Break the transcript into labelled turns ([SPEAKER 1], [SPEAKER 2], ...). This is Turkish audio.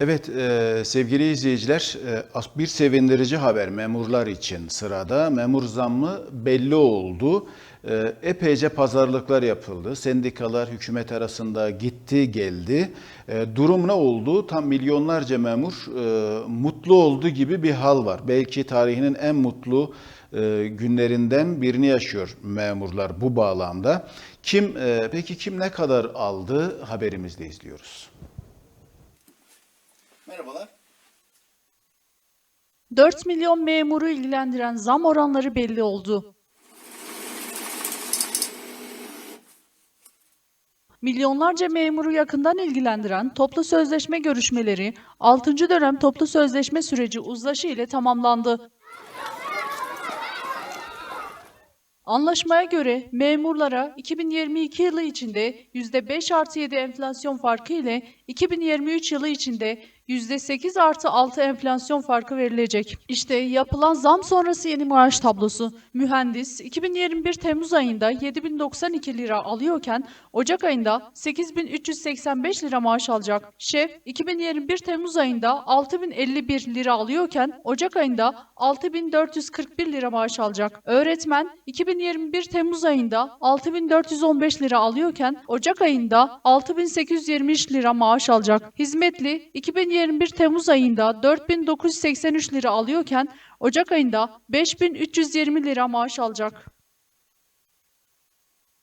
[SPEAKER 1] Evet e, sevgili izleyiciler e, bir sevindirici haber memurlar için sırada. Memur zammı belli oldu. E, epeyce pazarlıklar yapıldı. Sendikalar hükümet arasında gitti geldi. E, durum ne oldu? Tam milyonlarca memur e, mutlu oldu gibi bir hal var. Belki tarihinin en mutlu e, günlerinden birini yaşıyor memurlar bu bağlamda. Kim e, peki kim ne kadar aldı haberimizde izliyoruz. Merhabalar.
[SPEAKER 2] 4 milyon memuru ilgilendiren zam oranları belli oldu. Milyonlarca memuru yakından ilgilendiren toplu sözleşme görüşmeleri 6. dönem toplu sözleşme süreci uzlaşı ile tamamlandı. Anlaşmaya göre memurlara 2022 yılı içinde %5 artı 7 enflasyon farkı ile 2023 yılı içinde %8 artı 6 enflasyon farkı verilecek. İşte yapılan zam sonrası yeni maaş tablosu. Mühendis 2021 Temmuz ayında 7092 lira alıyorken Ocak ayında 8385 lira maaş alacak. Şef 2021 Temmuz ayında 6051 lira alıyorken Ocak ayında 6441 lira maaş alacak. Öğretmen 2021 Temmuz ayında 6415 lira alıyorken Ocak ayında 6823 lira maaş alacak. Hizmetli 2021 Temmuz ayında 4983 lira alıyorken Ocak ayında 5320 lira maaş alacak.